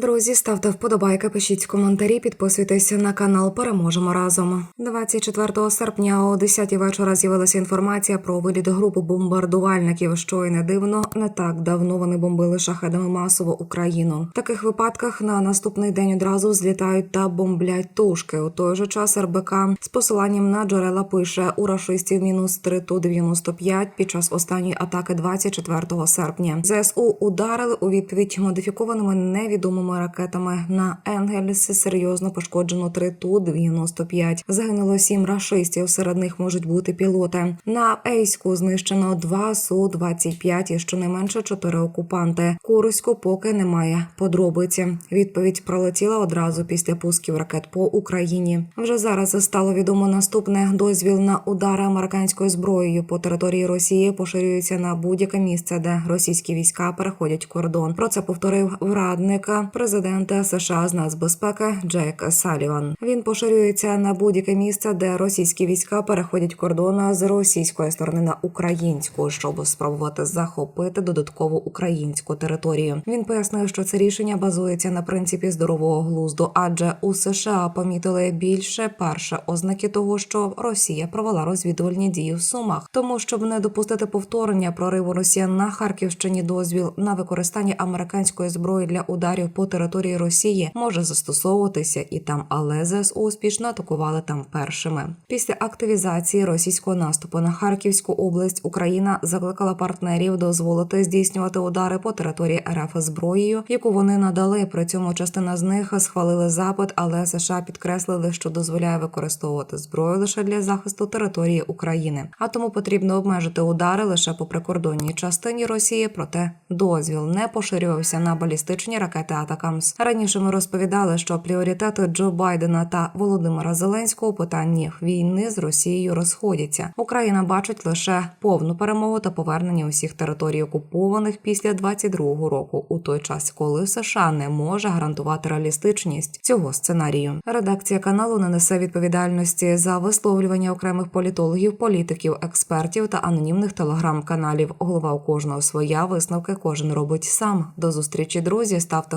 Друзі, ставте вподобайки, пишіть коментарі, підписуйтесь на канал. Переможемо разом. 24 серпня о 10 вечора з'явилася інформація про виліт групи бомбардувальників. Що й не дивно, не так давно вони бомбили шахедами масово Україну. В таких випадках на наступний день одразу злітають та бомблять тушки. У той же час РБК з посиланням на джерела пише у рашистів мінус 3 ту 95 під час останньої атаки 24 серпня. ЗСУ ударили у відповідь модифікованими невідомими ракетами на Енгельс. Серйозно пошкоджено 3 ту 95 Загинуло сім рашистів. Серед них можуть бути пілоти. На Ейську знищено 2 су 25 і щонайменше 4 окупанти. Курську поки немає подробиці. Відповідь пролетіла одразу після пусків ракет по Україні. Вже зараз стало відомо наступне дозвіл на удари американською зброєю по території Росії поширюється на будь-яке місце, де російські війська переходять кордон. Про це повторив радник президента США з нацбезпеки Джек Саліван. Він поширюється на будь-яке місце, де російські війська переходять кордон з російської сторони на українську, щоб спробувати захопити додаткову українську територію. Він пояснив, що це рішення базується на принципі здорового глузду, адже у США помітили більше перше ознаки того, що Росія провела розвідувальні дії в Сумах, тому щоб не допустити повторення прориву Росіян на Харківщині, дозвіл на використання американської зброї для ударів по території Росії може застосовуватися і там, але ЗСУ успішно атакували там першими. Після активізації російського наступу на Харківську область Україна закликала партнерів дозволити здійснювати удари по території РФ зброєю, яку вони надали. При цьому частина з них схвалили запит, але США підкреслили, що дозволяє використовувати зброю лише для захисту території України. А тому потрібно обмежити удари лише по прикордонній частині Росії. Проте дозвіл не поширювався на балістичні ракети Атакамс. Раніше ми розповідали, що пріоритети Джо Байдена та Володимира Зеленського у питанні війни з Росією розходяться. Україна бачить лише повну перемогу та повернення усіх територій окупованих після 22-го року, у той час, коли США не може гарантувати реалістичність цього сценарію. Редакція каналу не несе відповідальності за висловлювання окремих політологів, політиків, експертів та анонімних телеграм-каналів. Голова у кожного своя висновки кожен робить сам. До зустрічі, друзі. Ставте